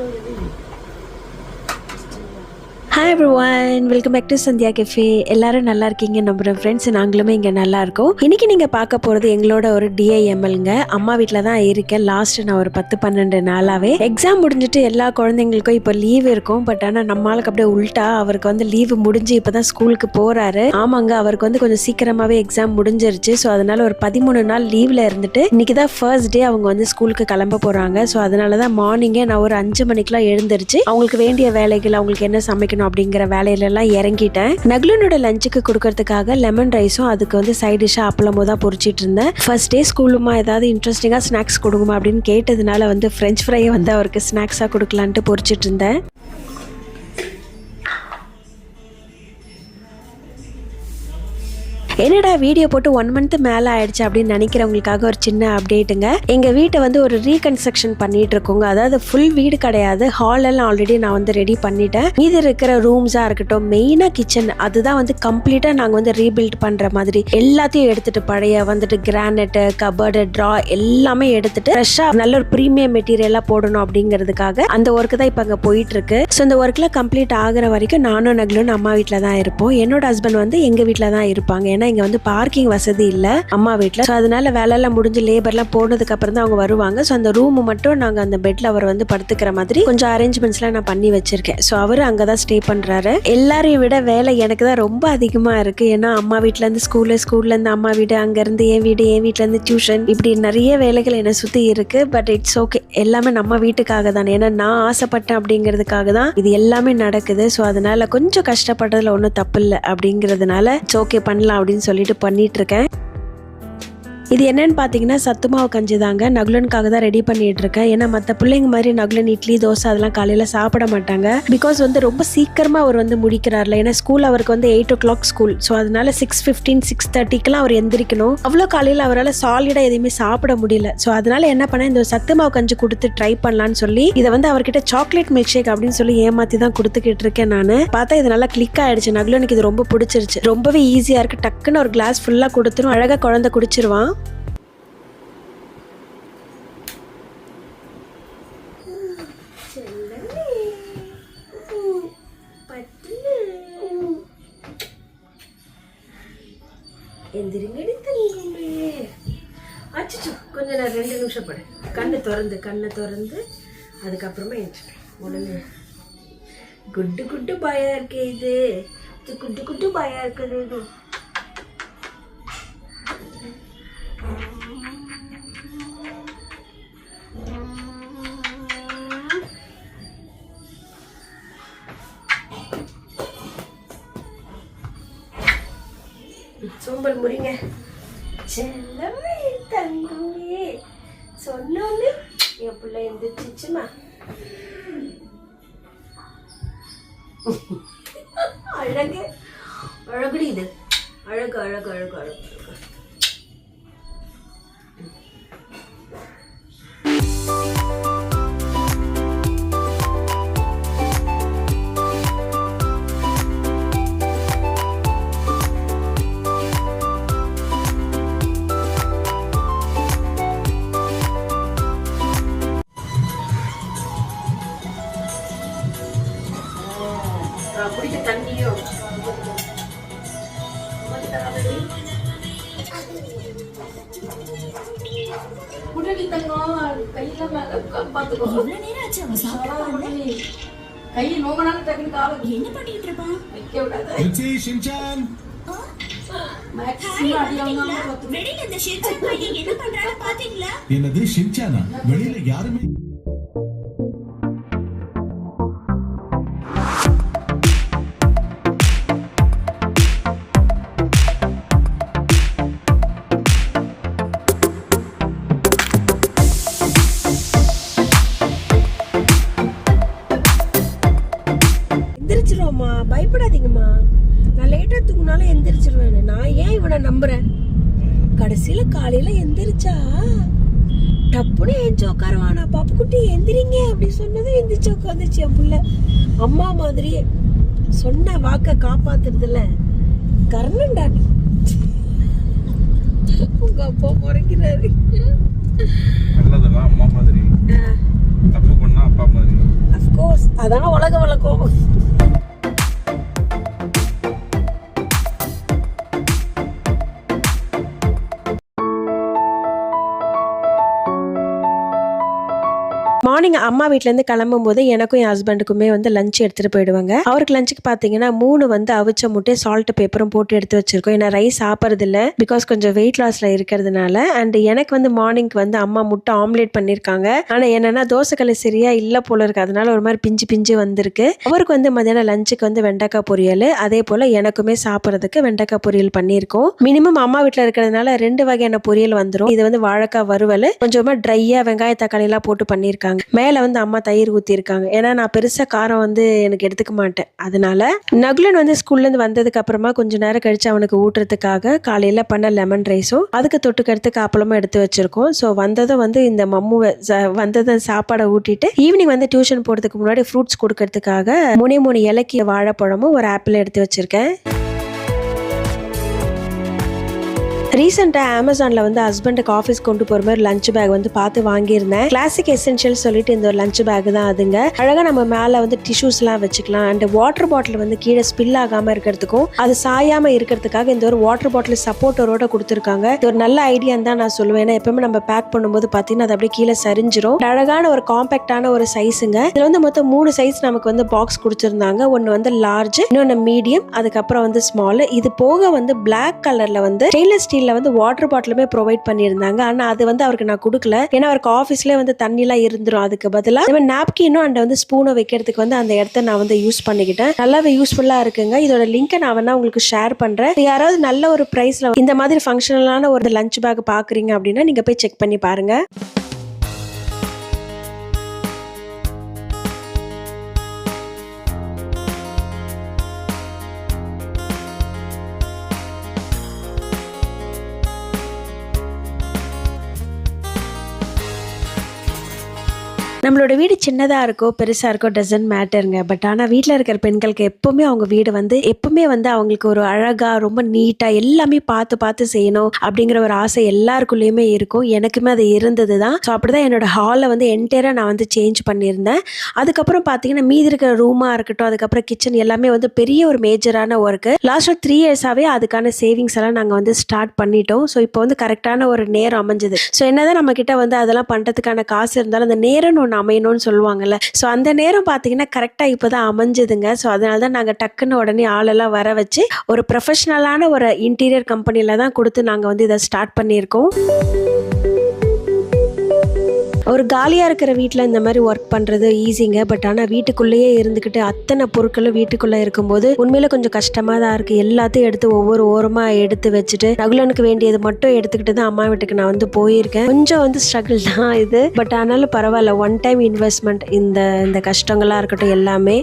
都觉得 hi everyone welcome back to Sandhya cafe எல்லாரும் நல்லா இருக்கீங்க நம்புற ஃப்ரெண்ட்ஸ் நாங்களுமே இங்கே நல்லா இருக்கோம். இன்னைக்கு நீங்கள் பார்க்க போகிறது எங்களோட ஒரு டிஐஎம்எல்ங்க அம்மா வீட்டில் தான் இருக்கேன். லாஸ்ட் நான் ஒரு பத்து பன்னெண்டு நாளாவே. எக்ஸாம் முடிஞ்சிட்டு எல்லா குழந்தைங்களுக்கும் இப்போ லீவ் இருக்கும். பட் ஆனால் நம்மளுக்கு அப்படியே உல்ட்டா அவருக்கு வந்து லீவு முடிஞ்சு இப்போ தான் ஸ்கூலுக்கு போகிறாரு ஆமாங்க அவருக்கு வந்து கொஞ்சம் சீக்கிரமாகவே எக்ஸாம் முடிஞ்சிருச்சு. ஸோ அதனால ஒரு பதிமூணு நாள் லீவில் இருந்துட்டு இன்னைக்கு தான் ஃபர்ஸ்ட் டே அவங்க வந்து ஸ்கூலுக்கு கிளம்ப போகிறாங்க ஸோ அதனால தான் மார்னிங்கே நான் ஒரு அஞ்சு மணிக்கெலாம் எழுந்திருச்சு. அவங்களுக்கு வேண்டிய வேலைகள் அவங்களுக்கு என்ன சமைக்கணும் அப்படிங்கிற வேலையிலலாம் இறங்கிட்டேன். நகுலனோட லஞ்சுக்கு கொடுக்கறதுக்காக லெமன் ரைஸும் அதுக்கு வந்து சைட் டிஷ்ஷாக அப்பளமோ தான் பொறிச்சிட்டு இருந்தேன். ஃபர்ஸ்ட் டே ஸ்கூலுமா ஏதாவது இன்ட்ரெஸ்டிங்காக ஸ்நாக்ஸ் கொடுக்குமா அப்படின்னு கேட்டதுனால வந்து ஃப்ரெஞ்ச் ஃப்ரையை வந்து அவருக்கு ஸ்நாக்ஸாக கொடுக்கலான்ட்டு பொரிச்சிட்டு இருந்தேன். என்னடா வீடியோ போட்டு ஒன் மந்த் மேலே ஆயிடுச்சு அப்படின்னு நினைக்கிறவங்களுக்காக ஒரு சின்ன அப்டேட்டுங்க எங்கள் வீட்டை வந்து ஒரு ரீகன்ஸ்ட்ரக்ஷன் பண்ணிட்டு இருக்கோங்க. அதாவது ஃபுல் வீடு கிடையாது. ஹால் எல்லாம் ஆல்ரெடி நான் வந்து ரெடி பண்ணிட்டேன். மீதி இருக்கிற ரூம்ஸாக இருக்கட்டும் மெயினாக கிச்சன் அதுதான் வந்து கம்ப்ளீட்டாக நாங்கள் வந்து ரீபில்ட் பண்ணுற மாதிரி. எல்லாத்தையும் எடுத்துட்டு பழைய வந்துட்டு கிரானைட்டு கபர்டு ட்ரா எல்லாமே எடுத்துட்டு ஃப்ரெஷ்ஷாக நல்ல ஒரு ப்ரீமியம் மெட்டீரியலாக போடணும் அப்படிங்கிறதுக்காக அந்த ஒர்க்கு தான் இப்போ அங்கே போயிட்டு இருக்கு. ஸோ இந்த ஒர்க்கில் கம்ப்ளீட் ஆகிற வரைக்கும் நானும் நகலும் அம்மா வீட்டில் தான் இருப்போம். என்னோட ஹஸ்பண்ட் வந்து எங்கள் வீட்டில் தான் இருப்பாங்க. ஏன்னா இங்கே வந்து பார்க்கிங் வசதி இல்லை அம்மா வீட்டில் ஸோ அதனால வேலையெல்லாம் முடிஞ்சு லேபர்லாம் போனதுக்கு அப்புறம் தான் அவங்க வருவாங்க. ஸோ அந்த ரூம் மட்டும் நாங்கள் அந்த பெட்ல அவர் வந்து படுத்துக்கிற மாதிரி கொஞ்சம் அரேஞ்ச்மெண்ட்ஸ்லாம் நான் பண்ணி வச்சிருக்கேன். ஸோ அவர் அங்கே தான் ஸ்டே பண்ணுறாரு எல்லாரையும் விட வேலை எனக்கு தான் ரொம்ப அதிகமாக இருக்கு. ஏன்னா அம்மா வீட்டிலேருந்து ஸ்கூலு ஸ்கூல்லேருந்து அம்மா வீடு அங்கேருந்து என் வீடு என் வீட்டிலேருந்து டியூஷன் இப்படி நிறைய வேலைகள் என்னை சுற்றி இருக்கு. பட் இட்ஸ் ஓகே எல்லாமே நம்ம வீட்டுக்காக தானே. ஏன்னா நான் ஆசைப்பட்டேன் அப்படிங்கிறதுக்காக தான் இது எல்லாமே நடக்குது. ஸோ அதனால கொஞ்சம் கஷ்டப்படுறதுல ஒன்றும் தப்பு இல்லை அப்படிங்கிறதுனால இட்ஸ் ஓகே பண்ணலாம் அப்படின்னு சொல்லிட்டு பண்ணிட்டு இருக்கேன். இது என்னன்னு பார்த்தீங்கன்னா சத்துமாவு கஞ்சி தாங்க நகுலனுக்காக தான் ரெடி பண்ணிட்டு இருக்கேன் ஏன்னா மற்ற பிள்ளைங்க மாதிரி நகுலன் இட்லி தோசை அதெல்லாம் காலையில் சாப்பிட மாட்டாங்க. பிகாஸ் வந்து ரொம்ப சீக்கிரமாக அவர் வந்து முடிக்கிறார்ல. ஏன்னா ஸ்கூல் அவருக்கு வந்து eight o'clock school so அதனால சிக்ஸ் ஃபிஃப்டீன் சிக்ஸ் தேர்ட்டிக்கெலாம் அவர் எந்திரிக்கணும். அவ்வளோ காலையில் அவரால் சாலிடாக எதுவுமே சாப்பிட முடியல. ஸோ அதனால என்ன பண்ணேன்? இந்த சத்து மாவு கஞ்சி கொடுத்து ட்ரை பண்ணலான்னு சொல்லி இதை வந்து அவர்கிட்ட சாக்லேட் மில்க் ஷேக் அப்படின்னு சொல்லி ஏமாத்தி தான் கொடுத்துக்கிட்டு இருக்கேன் நான். பார்த்தா இது நல்லா கிளிக் ஆயிடுச்சு. நகுலனுக்கு இது ரொம்ப பிடிச்சிருச்சு. ரொம்பவே ஈஸியாக இருக்கு. டக்குன்னு ஒரு கிளாஸ் ஃபுல்லாக கொடுத்துரும். அழகாக குழந்தை குடிச்சிருவான். எந்திரிங்கடி தங்கமே அச்சுச்சு கொஞ்சம் நான் ரெண்டு நிமிஷம் படு. கண்ணை திறந்து கண்ணை திறந்து அதுக்கப்புறமா எந்திரிப்பேன். உடனே குட்டு குட்டு பாயா இருக்கே இது இது. குட்டு குட்டு பாயா இருக்குது. சோம்பல் முறிங்க. செல்லமே தங்கமே. சொன்னோன்னு என் பிள்ளை எந்திரிச்சிச்சுமா அழகு. அழகுடி இது. அழகு அழகு அழகு அழகு. ருச்சி ஷின்சான். வெளியில இந்த ஷின்சான் பையன் என்ன பண்றான்னு பாத்தீங்களா? என்னது ஷின்சானா வெளியில யாருமே நம்புறேன் கடைசியில காலையில எந்திரிச்சா டப்புன்னு எந்திரிச்சு உட்காருவானா பாப்பு குட்டி எந்திரிங்க அப்படி சொன்னதும் எந்திரிச்சு உட்காந்துச்சு என் புள்ள. அம்மா மாதிரியே சொன்ன வாக்க காப்பாத்துறதுல கர்ணன்டா நீ. உங்க அப்பா முறைக்கிறாரு. நல்லதெல்லாம் அம்மா மாதிரி. தப்பு பண்ணா அப்பா மாதிரி. அஃப்கோர்ஸ் அதான் உலக வழக்கம். மார்னிங் அம்மா வீட்டிலேருந்து கிளம்பும் போது எனக்கும் என் ஹஸ்பண்டுக்குமே வந்து லஞ்ச் எடுத்துகிட்டு போயிடுவாங்க. அவருக்கு லஞ்சுக்கு பார்த்தீங்கன்னா மூணு வந்து அவிச்ச முட்டை சால்ட் பேப்பரும் போட்டு எடுத்து வச்சிருக்கோம். ஏன்னா ரைஸ் சாப்பிட்றது இல்லை பிகாஸ் கொஞ்சம் வெயிட் லாஸில் இருக்கிறதுனால. அண்ட் எனக்கு வந்து மார்னிங்க்கு வந்து அம்மா முட்டை ஆம்லேட் பண்ணியிருக்காங்க ஆனால் என்னன்னா தோசைக்கல்ல சரியா இல்லை போல இருக்கு. அதனால ஒரு மாதிரி பிஞ்சு பிஞ்சு வந்திருக்கு. அவருக்கு வந்து மதியானம் லஞ்சுக்கு வந்து வெண்டைக்காய் பொரியல். அதே போல் எனக்குமே சாப்பிட்றதுக்கு வெண்டைக்காய் பொரியல் பண்ணியிருக்கோம். மினிமம் அம்மா வீட்டில் இருக்கிறதுனால ரெண்டு வகையான பொரியல் வந்துடும் இது வந்து வாழைக்காய் வறுவல் கொஞ்சமாக ட்ரையாக வெங்காய தக்காளி எல்லாம் போட்டு பண்ணியிருக்காங்க. மேலே வந்து அம்மா தயிர் ஊற்றிருக்காங்க ஏன்னா நான் பெருசாக காரம் வந்து எனக்கு எடுத்துக்க மாட்டேன். அதனால நகுலன் வந்து ஸ்கூல்லேருந்து வந்ததுக்கு அப்புறமா கொஞ்ச நேரம் கழிச்சு அவனுக்கு ஊட்டுறதுக்காக காலையில் பண்ண லெமன் ரைஸும் அதுக்கு தொட்டுக்கிறதுக்கு அப்பளமும் எடுத்து வச்சிருக்கோம். ஸோ வந்ததும் வந்து இந்த மம்முவை ச- வந்ததும் சாப்பாடை ஊட்டிட்டு ஈவினிங் வந்து டியூஷன் போகிறதுக்கு முன்னாடி ஃப்ரூட்ஸ் கொடுக்கறதுக்காக மூணே மூணு இலக்கிய வாழைப்பழமும் ஒரு ஆப்பிள் எடுத்து வச்சிருக்கேன். ரீசெண்டாக அமேசானில் வந்து ஹஸ்பண்டுக்கு ஆஃபீஸ் கொண்டு போகிற மாதிரி லஞ்ச் பேக் வந்து பார்த்து வாங்கியிருந்தேன். கிளாசிக் எசென்ஷியல் சொல்லிட்டு இந்த ஒரு லஞ்ச் பேக் தான் அதுங்க. அழகாக நம்ம மேலே வந்து டிஷ்யூஸ்லாம் வச்சுக்கலாம். அண்ட் வாட்டர் பாட்டில் வந்து கீழே ஸ்பில் ஆகாமல் இருக்கிறதுக்கும் அது சாயாமல் இருக்கிறதுக்காக இந்த ஒரு வாட்டர் பாட்டில் சப்போர்ட்டரோட கொடுத்துருக்காங்க. இது ஒரு நல்ல ஐடியான்னு தான் நான் சொல்லுவேன். ஏன்னா எப்பவுமே நம்ம பேக் பண்ணும்போது பார்த்தீங்கன்னா அது அப்படியே கீழே சரிஞ்சிரும். அழகான ஒரு காம்பேக்டான ஒரு சைஸுங்க இதில் வந்து மொத்தம் மூணு சைஸ் நமக்கு வந்து பாக்ஸ் கொடுத்துருந்தாங்க. ஒன்று வந்து லார்ஜ் இன்னொன்று மீடியம் அதுக்கப்புறம் வந்து ஸ்மால் இது போக வந்து பிளாக் கலரில் வந்து ஸ்டெயின்லெஸ் கடையில் வந்து வாட்டர் பாட்டிலுமே ப்ரொவைட் பண்ணியிருந்தாங்க. ஆனால் அது வந்து அவருக்கு நான் கொடுக்கல. ஏன்னா அவருக்கு ஆஃபீஸ்லேயே வந்து தண்ணிலாம் இருந்துரும். அதுக்கு பதிலாக நாப்கினும் அண்ட் வந்து ஸ்பூனை வைக்கிறதுக்கு வந்து அந்த இடத்த நான் வந்து யூஸ் பண்ணிக்கிட்டேன். நல்லாவே யூஸ்ஃபுல்லாக இருக்குங்க. இதோட லிங்கை நான் வேணா உங்களுக்கு ஷேர் பண்ணுறேன் யாராவது நல்ல ஒரு ப்ரைஸில் இந்த மாதிரி ஃபங்க்ஷனலான ஒரு லஞ்ச் பேக் பார்க்குறீங்க அப்படின்னா நீங்கள் போய் செக் பண்ணி பாருங்கள் நம்மளோட வீடு சின்னதாக இருக்கோ பெருசாக இருக்கோ டசன்ட் மேட்டருங்க பட் ஆனால் வீட்டில் இருக்கிற பெண்களுக்கு எப்போவுமே அவங்க வீடு வந்து எப்போவுமே வந்து அவங்களுக்கு ஒரு அழகாக ரொம்ப நீட்டாக எல்லாமே பார்த்து பார்த்து செய்யணும் அப்படிங்கிற ஒரு ஆசை எல்லாருக்குள்ளேயுமே இருக்கும். எனக்குமே அது இருந்தது தான் ஸோ அப்படி தான் என்னோட ஹாலை வந்து என்டையராக நான் வந்து சேஞ்ச் பண்ணியிருந்தேன். அதுக்கப்புறம் பார்த்தீங்கன்னா மீதி இருக்கிற ரூமாக இருக்கட்டும் அதுக்கப்புறம் கிச்சன் எல்லாமே வந்து பெரிய ஒரு மேஜரான ஒர்க்கு லாஸ்ட் த்ரீ இயர்ஸாகவே அதுக்கான சேவிங்ஸ் எல்லாம் நாங்கள் வந்து ஸ்டார்ட் பண்ணிட்டோம். ஸோ இப்போ வந்து கரெக்டான ஒரு நேரம் அமைஞ்சது. ஸோ என்னதான் நம்மக்கிட்ட வந்து அதெல்லாம் பண்ணுறதுக்கான காசு இருந்தாலும் அந்த நேரம்னு ஒன்று அமையணும்னு சொல்லுவாங்கல்ல. ஸோ அந்த நேரம் பார்த்தீங்கன்னா கரெக்டாக இப்போ தான் அமைஞ்சதுங்க. ஸோ அதனால தான் நாங்கள் டக்குன்னு உடனே ஆளெல்லாம் வர வச்சு ஒரு ப்ரொஃபஷ்னலான ஒரு இன்டீரியர் கம்பெனியில் தான் கொடுத்து நாங்கள் வந்து இதை ஸ்டார்ட் பண்ணியிருக்கோம். ஒரு காலியாக இருக்கிற வீட்டில் இந்த மாதிரி ஒர்க் பண்ணுறது ஈஸிங்க பட் ஆனால் வீட்டுக்குள்ளேயே இருந்துக்கிட்டு அத்தனை பொருட்களும் வீட்டுக்குள்ளே இருக்கும்போது உண்மையில கொஞ்சம் கஷ்டமாக தான் இருக்குது எல்லாத்தையும் எடுத்து ஒவ்வொரு ஓரமாக எடுத்து வச்சுட்டு ரகுலனுக்கு வேண்டியது மட்டும் எடுத்துக்கிட்டு தான் அம்மா வீட்டுக்கு நான் வந்து போயிருக்கேன். கொஞ்சம் வந்து ஸ்ட்ரகிள் தான் இது. பட் ஆனாலும் பரவாயில்ல ஒன் டைம் இன்வெஸ்ட்மெண்ட் இந்த இந்த கஷ்டங்களாக இருக்கட்டும் எல்லாமே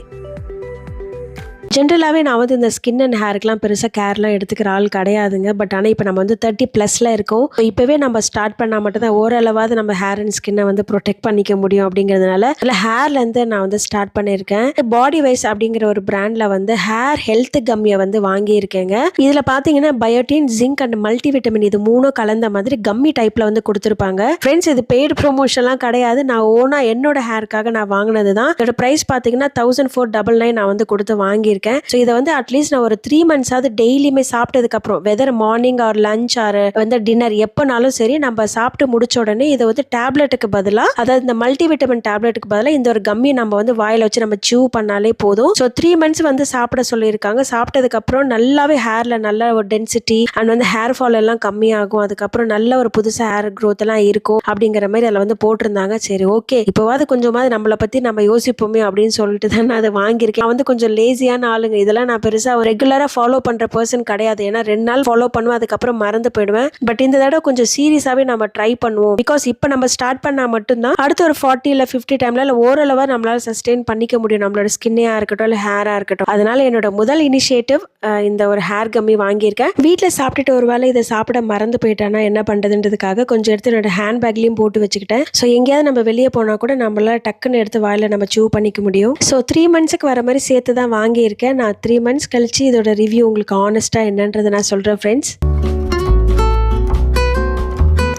ஜென்ரலாகவே நான் வந்து இந்த ஸ்கின் அண்ட் ஹேருக்குலாம் பெருசாக கேர்லாம் எடுத்துக்கிற ஆள் கிடையாதுங்க. பட் ஆனால் இப்போ நம்ம வந்து தேர்ட்டி ப்ளஸில் இருக்கோம். இப்போவே நம்ம ஸ்டார்ட் பண்ணால் மட்டும்தான் ஓரளவாவது நம்ம ஹேர் அண்ட் ஸ்கின்னை வந்து ப்ரொடெக்ட் பண்ணிக்க முடியும் அப்படிங்கிறதுனால அதில் ஹேர்லேருந்து நான் வந்து ஸ்டார்ட் பண்ணியிருக்கேன். பாடி வைஸ் அப்படிங்கிற ஒரு பிராண்டில் வந்து ஹேர் ஹெல்த் கம்மியை வந்து வாங்கியிருக்கேங்க. இதில் பார்த்தீங்கன்னா biotin zinc and multi vitamin இது மூணும் கலந்த மாதிரி கம்மி டைப்பில் வந்து கொடுத்துருப்பாங்க. ஃப்ரெண்ட்ஸ் இது பெய்டு ப்ரொமோஷன்லாம் கிடையாது. நான் ஓனாக என்னோட ஹேருக்காக நான் வாங்கினது தான். இதோட ப்ரைஸ் பார்த்தீங்கன்னா தௌசண்ட் ஃபோர் டபுள் நைன் நான் வந்து கொடுத்து வாங்கியிருக்கேன். ஸோ இதை வந்து அட்லீஸ்ட் நான் ஒரு த்ரீ மந்த்ஸாவது டெய்லியுமே சாப்பிட்டதுக்கப்புறம் whether morning or lunch or வந்து டின்னர் எப்போனாலும் சரி நம்ம சாப்பிட்டு முடிச்ச உடனே இதை வந்து டேப்லெட்டுக்கு பதிலாக அதாவது இந்த மல்டி விட்டமின் டேப்லெட்டுக்கு பதிலாக இந்த ஒரு கம்மி நம்ம வந்து வாயில் வச்சு நம்ம சூ பண்ணாலே போதும். ஸோ த்ரீ மந்த்ஸ் வந்து சாப்பிட சொல்லியிருக்காங்க. சாப்பிட்டதுக்கப்புறம் நல்லாவே ஹேரில் நல்ல ஒரு டென்சிட்டி அண்ட் வந்து ஹேர் ஃபால் எல்லாம் கம்மியாகும். அதுக்கப்புறம் நல்ல ஒரு புதுசாக ஹேர் க்ரோத் எல்லாம் இருக்கும் அப்படிங்கிற மாதிரி அதில் வந்து போட்டிருந்தாங்க. சரி ஓகே இப்போவாது கொஞ்சமாவது நம்மளை பற்றி நம்ம யோசிப்போமே அப்படின்னு சொல்லிட்டு தான் நான் அதை வாங்கியிருக்கேன். வந்து கொஞ்சம் லேசியான ஆளுங்க. இதெல்லாம் நான் பெருசாக ரெகுலராக ஃபாலோ பண்ணுற பர்சன் கிடையாது. ஏன்னா ரெண்டு நாள் ஃபாலோ பண்ணுவேன் அதுக்கப்புறம் மறந்து போயிடுவேன். பட் இந்த தடவை கொஞ்சம் சீரியஸாகவே நம்ம ட்ரை பண்ணுவோம். பிகாஸ் இப்போ நம்ம ஸ்டார்ட் பண்ணால் மட்டும்தான் அடுத்த ஒரு ஃபார்ட்டி இல்லை ஃபிஃப்டி டைம்ல இல்லை ஓரளவாக நம்மளால் சஸ்டெயின் பண்ணிக்க முடியும். நம்மளோட ஸ்கின்னையாக இருக்கட்டும் இல்லை ஹேராக இருக்கட்டும். அதனால என்னோட முதல் இனிஷியேட்டிவ் இந்த ஒரு ஹேர் கம்மி வாங்கியிருக்கேன். வீட்டில் சாப்பிட்டுட்டு ஒரு வேளை இதை சாப்பிட மறந்து போயிட்டேன்னா என்ன பண்ணுறதுன்றதுக்காக கொஞ்சம் எடுத்து என்னோட ஹேண்ட் பேக்லேயும் போட்டு வச்சுக்கிட்டேன். ஸோ எங்கேயாவது நம்ம வெளியே போனால் கூட நம்மளால் டக்குன்னு எடுத்து வாயில நம்ம சூ பண்ணிக்க முடியும். ஸோ த்ரீ மந்த்ஸுக்கு வர மாதிரி சேர்த்து தான் வாங்கியிருக்கேன். நான் த்ரீ மந்த்ஸ் கழித்து இதோட ரிவ்யூ உங்களுக்கு ஆனஸ்ட்டாக என்னன்றதை நான் சொல்கிறேன் ஃப்ரெண்ட்ஸ்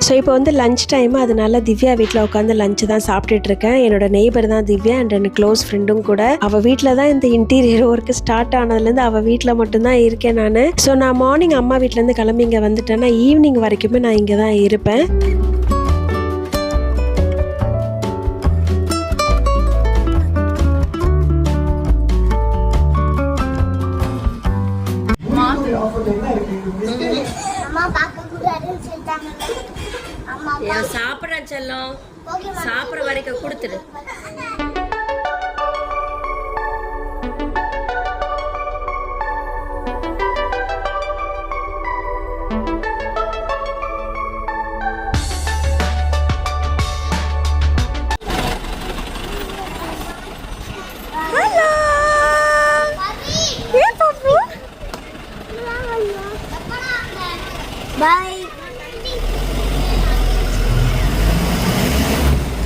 ஸோ இப்போ வந்து லஞ்ச் டைம் அதனால திவ்யா வீட்டில் உட்காந்து லஞ்ச் தான் சாப்பிட்டுட்டு இருக்கேன் என்னோட நெய்பர் தான் திவ்யா அண்ட் என் க்ளோஸ் ஃப்ரெண்டும் கூட. அவள் வீட்டில் தான் இந்த இன்டீரியர் ஒர்க்கு ஸ்டார்ட் ஆனதுலேருந்து அவள் வீட்டில் மட்டும்தான் இருக்கேன் நான். ஸோ நான் மார்னிங் அம்மா வீட்டிலேருந்து கிளம்பி இங்கே வந்துட்டேன்னா ஈவினிங் வரைக்குமே நான் இங்கே தான் இருப்பேன். அம்மா பார்க்க சாப்பிட்ற செல்லம். சாப்பிட்ற வரைக்கும் கொடுத்துரு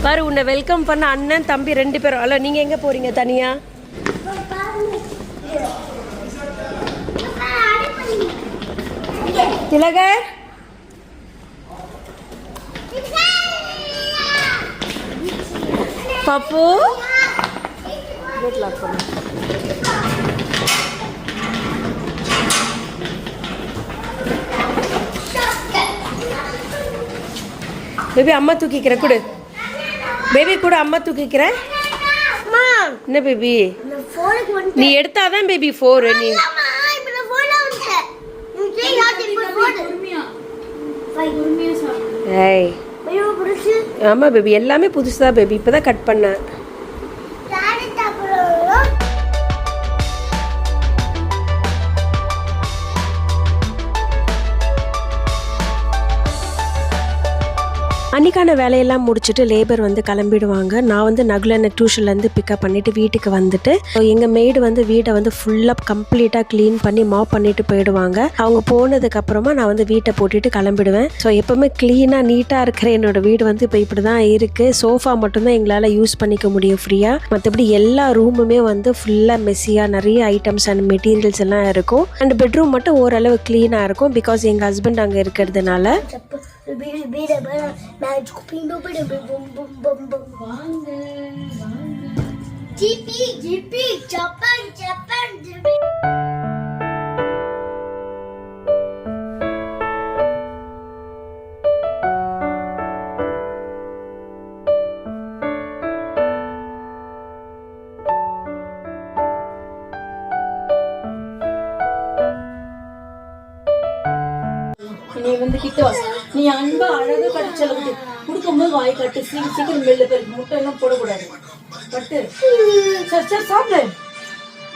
பாரு உன்னை வெல்கம் பண்ண அண்ணன் தம்பி ரெண்டு பேரும். அல்ல நீங்க எங்க போறீங்க தனியா? திலகர்? பப்பு? Gate பண்ணு. பேபி அம்மா தூக்கிக்கிற கொடு. பேபி கூட அம்மா தூக்கிக்கிறேன் என்ன பேபி நீ எடுத்தாதான் பேபி ஃபோர் நீ. அம்மா இப்ப நான் ஃபோன்ல வந்துட்டேன். நீ கேக் ஆட்டி இப்ப ஃபோன் பொறுமையா. ஃபை பொறுமையா சாப்பிடு. ஏய். ஐயோ புடிச்சு. ஆமா பேபி எல்லாமே புதுசு தான் பேபி இப்பதான் கட் பண்ணேன். அன்றைக்கான வேலையெல்லாம் முடிச்சுட்டு லேபர் வந்து கிளம்பிடுவாங்க. நான் வந்து நகுலனை டியூஷன்லேருந்து பிக்கப் பண்ணிவிட்டு வீட்டுக்கு வந்துட்டு எங்கள் மெய்டு வந்து வீட்டை வந்து ஃபுல்லாக கம்ப்ளீட்டாக க்ளீன் பண்ணி மாப் பண்ணிட்டு போயிடுவாங்க. அவங்க போனதுக்கப்புறமா நான் வந்து வீட்டை போட்டுட்டு கிளம்பிடுவேன். ஸோ எப்போவுமே க்ளீனாக நீட்டாக இருக்கிற என்னோட வீடு வந்து இப்போ இப்படி தான் இருக்குது சோஃபா மட்டும்தான் எங்களால் யூஸ் பண்ணிக்க முடியும் ஃப்ரீயாக மற்றபடி எல்லா ரூமுமே வந்து ஃபுல்லாக மெஸ்ஸியாக நிறைய ஐட்டம்ஸ் அண்ட் மெட்டீரியல்ஸ் எல்லாம் இருக்கும். அண்ட் பெட்ரூம் மட்டும் ஓரளவு க்ளீனாக இருக்கும் பிகாஸ் எங்கள் ஹஸ்பண்ட் அங்கே இருக்கிறதுனால. Bire bire bana magic pingo bire bum bum bum bum. Vange vange. Jippy jippy chopper chopper jippy. அழகா விட்டு சொல்ல கொடுக்கும்போது வாய் கட்டு சீக்கிரம் சீக்கிரம் வெளில போயிருக்கு முட்டை எல்லாம் போடக்கூடாது. பட்டு. சரி சரி சாப்பிடு.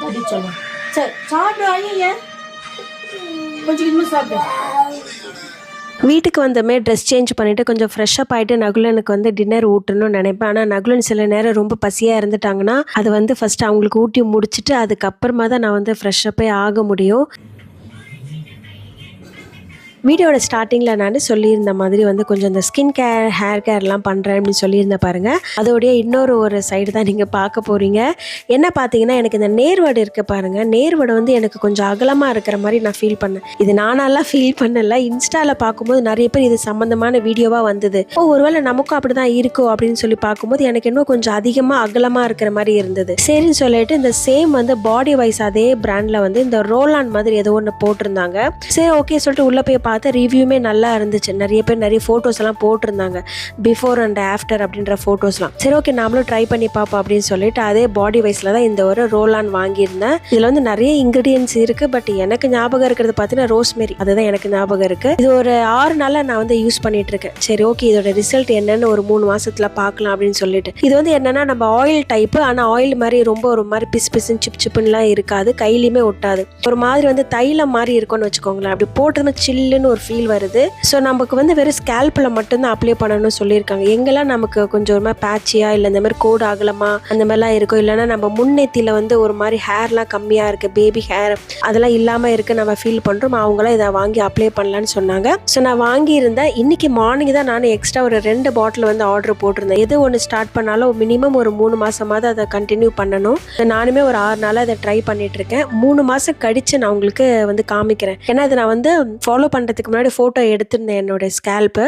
அடி சொல்ல. சரி சாப்பிடு ஐயா கொஞ்சம் கொஞ்சமா சாப்பிடு. வீட்டுக்கு வந்தமே ட்ரெஸ் சேஞ்ச் பண்ணிவிட்டு கொஞ்சம் ஃப்ரெஷ்ஷப் ஆகிட்டு நகுலனுக்கு வந்து டின்னர் ஊட்டணும்னு நினைப்பேன். ஆனால் நகுலன் சில நேரம் ரொம்ப பசியாக இருந்துட்டாங்கன்னா அது வந்து ஃபஸ்ட்டு அவங்களுக்கு ஊட்டி முடிச்சுட்டு அதுக்கப்புறமா தான் நான் வந்து ஃப்ரெஷ்ஷப்பே ஆக முடியும். வீடியோட ஸ்டார்டிங்கில் நான் சொல்லியிருந்த மாதிரி வந்து கொஞ்சம் இந்த ஸ்கின் கேர் ஹேர் கேர்லாம் பண்ணுறேன் அப்படின்னு சொல்லியிருந்தேன் பாருங்கள் அதோடைய இன்னொரு ஒரு சைடு தான் நீங்கள் பார்க்க போகிறீங்க என்ன பார்த்தீங்கன்னா எனக்கு இந்த நேர்வடு இருக்க பாருங்கள் நேர்வடு வந்து எனக்கு கொஞ்சம் அகலமாக இருக்கிற மாதிரி நான் ஃபீல் பண்ணேன். இது நானாலாம் ஃபீல் பண்ணல. இன்ஸ்டாவில் பார்க்கும்போது நிறைய பேர் இது சம்மந்தமான வீடியோவாக வந்தது. ஓ ஒருவேளை நமக்கும் அப்படி தான் இருக்கோ அப்படின்னு சொல்லி பார்க்கும்போது எனக்கு இன்னும் கொஞ்சம் அதிகமாக அகலமாக இருக்கிற மாதிரி இருந்தது. சரின்னு சொல்லிட்டு இந்த சேம் வந்து பாடி வைஸ் அதே பிராண்டில் வந்து இந்த ரோலான் மாதிரி ஏதோ ஒன்று போட்டிருந்தாங்க. சரி ஓகே சொல்லிட்டு உள்ளே போய் பார்த்தா ரிவ்யூமே நல்லா இருந்துச்சு. நிறைய பேர் நிறைய ஃபோட்டோஸ் எல்லாம் போட்டிருந்தாங்க. பிஃபோர் அண்ட் ஆஃப்டர் அப்படின்ற ஃபோட்டோஸ்லாம் சரி ஓகே நாமளும் ட்ரை பண்ணி பார்ப்போம் அப்படின்னு சொல்லிட்டு அதே பாடி வைஸில் தான் இந்த ஒரு ரோலான் வாங்கியிருந்தேன். இதில் வந்து நிறைய இன்க்ரீடியன்ஸ் இருக்குது பட் எனக்கு ஞாபகம் இருக்கிறது பார்த்தீங்கன்னா ரோஸ்மெரி அதுதான் எனக்கு ஞாபகம் இருக்குது இது ஒரு ஆறு நாளாக நான் வந்து யூஸ் பண்ணிட்டு இருக்கேன். சரி ஓகே இதோட ரிசல்ட் என்னன்னு ஒரு மூணு மாசத்துல பார்க்கலாம் அப்படின்னு சொல்லிட்டு. இது வந்து என்னன்னா நம்ம ஆயில் டைப்பு ஆனால் ஆயில் மாதிரி ரொம்ப ஒரு மாதிரி பிசு பிசுன்னு சிப் சிப்புன்னுலாம் இருக்காது. கையிலையுமே ஒட்டாது. ஒரு மாதிரி வந்து தைலம் மாதிரி இருக்கும்னு வச்சுக்கோங்களேன். அப்படி போட்டதுமே சில்லுன்னு ஒரு ஃபீல் வருது. ஸோ நமக்கு வந்து வெறும் ஸ்கேல்பில் மட்டும்தான் அப்ளை பண்ணணும்னு சொல்லியிருக்காங்க. எங்கெல்லாம் நமக்கு கொஞ்சம் ஒரு மாதிரி இல்லை இந்த மாதிரி கோடு ஆகலமா அந்த மாதிரிலாம் இருக்கும் இல்லைன்னா நம்ம முன்னெத்தியில் வந்து ஒரு மாதிரி ஹேர்லாம் கம்மியாக இருக்குது பேபி ஹேர் அதெல்லாம் இல்லாமல் இருக்குது நம்ம ஃபீல் பண்ணுறோம் அவங்களாம் இதை வாங்கி அப்ளை பண்ணலான்னு சொன்னாங்க. ஸோ நான் வாங்கியிருந்தேன். இன்னைக்கு மார்னிங் தான் நான் எக்ஸ்ட்ரா ஒரு ரெண்டு பாட்டில் வந்து ஆர்டர் போட்டிருந்தேன். எது ஒன்று ஸ்டார்ட் பண்ணாலும் மினிமம் ஒரு மூணு மாதமாவது அதை கண்டினியூ பண்ணணும். நானுமே ஒரு ஆறு நாளாக அதை ட்ரை பண்ணிட்டு இருக்கேன். மூணு மாதம் கழிச்சு நான் உங்களுக்கு வந்து காமிக்கிறேன். ஏன்னா அதை நான் வந்து ஃபாலோ பண்ணுறதுக்கு முன்னாடி ஃபோட்டோ எடுத்திருந்தேன் என்னோட ஸ்கேல்ப்பு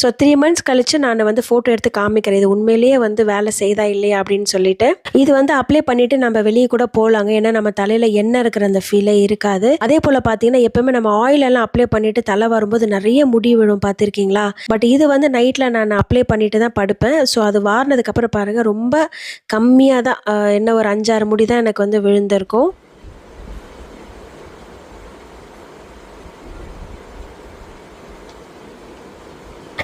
ஸோ த்ரீ மந்த்ஸ் கழித்து நான் வந்து ஃபோட்டோ எடுத்து காமிக்கிறேன். இது உண்மையிலேயே வந்து வேலை செய்தா இல்லையா அப்படின்னு சொல்லிட்டு. இது வந்து அப்ளை பண்ணிவிட்டு நம்ம வெளியே கூட போகலாங்க ஏன்னா நம்ம தலையில் எண்ணெய் இருக்கிற அந்த ஃபீலே இருக்காது. அதே போல் பார்த்தீங்கன்னா எப்போவுமே நம்ம ஆயில் எல்லாம் அப்ளை பண்ணிவிட்டு தலை வரும்போது நிறைய முடி விழும் பார்த்துருக்கீங்களா பட் இது வந்து நைட்டில் நான் அப்ளை பண்ணிட்டு தான் படுப்பேன். ஸோ அது வாரினதுக்கப்புறம் பாருங்கள் ரொம்ப கம்மியாக தான் என்ன ஒரு அஞ்சாறு முடி தான் எனக்கு வந்து விழுந்திருக்கும்.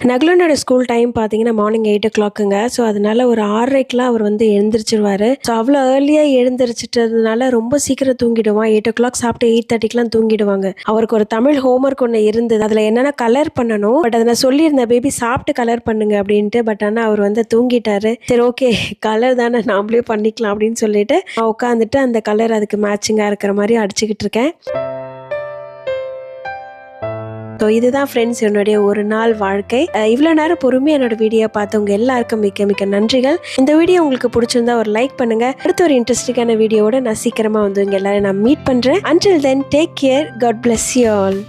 நகுலனோட ஸ்கூல் டைம் பார்த்தீங்கன்னா மார்னிங் எயிட் ஓ கிளாக்குங்க ஸோ அதனால ஒரு ஆறரைக்கெலாம் அவர் வந்து எழுந்திரிச்சிருவார். ஸோ அவ்வளோ ஏர்லியாக எழுந்திரிச்சிட்டதுனால ரொம்ப சீக்கிரம் தூங்கிடுவான். எயிட் ஓ கிளாக் சாப்பிட்டு எயிட் தேர்ட்டிக்கெலாம் தூங்கிடுவாங்க. அவருக்கு ஒரு தமிழ் ஹோம்ஒர்க் ஒன்று இருந்தது. அதில் என்னென்னா கலர் பண்ணணும். பட் அதை நான் சொல்லியிருந்தேன் பேபி சாப்பிட்டு கலர் பண்ணுங்க அப்படின்ட்டு. பட் ஆனால் அவர் வந்து தூங்கிட்டாரு. சரி ஓகே கலர் தானே நாமளே பண்ணிக்கலாம் அப்படின்னு சொல்லிட்டு நான் உட்காந்துட்டு அந்த கலர் அதுக்கு மேட்சிங்காக இருக்கிற மாதிரி அடிச்சுக்கிட்டு இருக்கேன். ஸோ இதுதான் ஃப்ரெண்ட்ஸ் என்னுடைய ஒரு நாள் வாழ்க்கை. இவ்வளோ நேரம் பொறுமையாக என்னோட வீடியோ பார்த்தவங்க எல்லாருக்கும் மிக்க மிக்க நன்றிகள். இந்த வீடியோ உங்களுக்கு பிடிச்சிருந்தா ஒரு லைக் பண்ணுங்க. அடுத்த ஒரு இன்ட்ரெஸ்டிங்கான வீடியோவோட நான் சீக்கிரமாக வந்து இங்கே எல்லாரும் நான் மீட் பண்ணுறேன் until then take care God bless you all